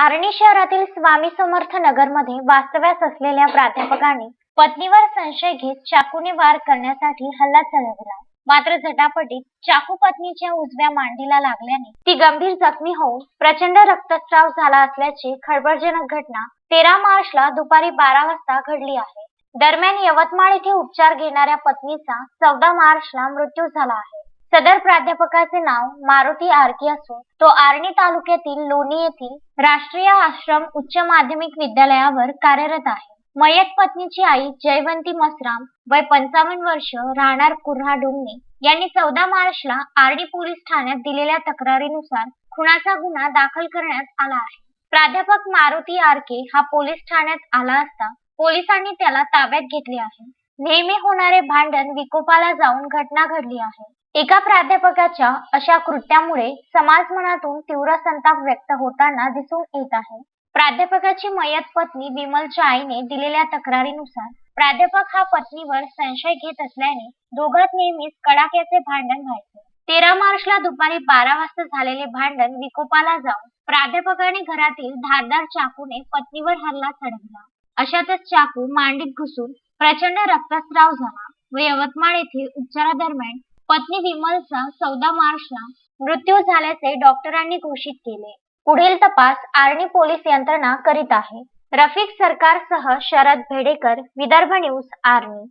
आर्णी शहरातील स्वामी समर्थ नगरमध्ये वास्तव्यास असलेल्या प्राध्यापकाने पत्नीवर संशय घेत चाकूने वार करण्यासाठी हल्ला चढवला. मात्र झटापटीत चाकू पत्नीच्या उजव्या मांडीला लागल्याने ती गंभीर जखमी होऊन प्रचंड रक्तस्राव झाला असल्याची खळबळजनक घटना तेरा मार्चला दुपारी बारा वाजता घडली आहे. दरम्यान यवतमाळ येथे उपचार घेणाऱ्या पत्नीचा चौदा मार्चला मृत्यू झाला आहे. सदर प्राध्यापकाचे नाव मारुती आरकी असून तो आर्णी तालुक्यातील लोणी येथील राष्ट्रीय आश्रम उच्च माध्यमिक विद्यालयावर कार्यरत आहे. मयत पत्नीची आई जयवंती मसराम वय पंचावन्न वर्ष राहणार कुर्हा डोंगणे यांनी चौदा मार्चला आर्णी पोलीस ठाण्यात दिलेल्या तक्रारीनुसार खुनाचा गुन्हा दाखल करण्यात आला आहे. प्राध्यापक मारुती आरके हा पोलीस ठाण्यात आला असता पोलिसांनी त्याला ताब्यात घेतले आहे. नेहमी होणारे भांडण विकोपाला जाऊन घटना घडली आहे. एका प्राध्यापकाच्या अशा कृत्यामुळे समाज मनातून तीव्र संताप व्यक्त होताना दिसून येत आहे. प्राध्यापकाची मयत पत्नी विमलच्या आईने दिलेल्या तक्रारीनुसार प्राध्यापक हा पत्नीवर संशय घेत असल्याने दोघात नेहमीच कडाक्याचे भांडण व्हायचे. तेरा मार्चला दुपारी बारा वाजता झालेले भांडण विकोपाला जाऊन प्राध्यापकाने घरातील धारदार चाकूने पत्नीवर हल्ला चढवला. अशातच चाकू मांडीत घुसून प्रचंड रक्तस्राव झाला. व यवतमाळ येथे उपचारादरम्यान पत्नी विमलचा चौदा मार्चला मृत्यू झाल्याचे डॉक्टरांनी घोषित केले. पुढील तपास आर्णी पोलीस यंत्रणा करीत आहे. रफिक सरकारसह शरद भेडेकर विदर्भ न्यूज आर्णी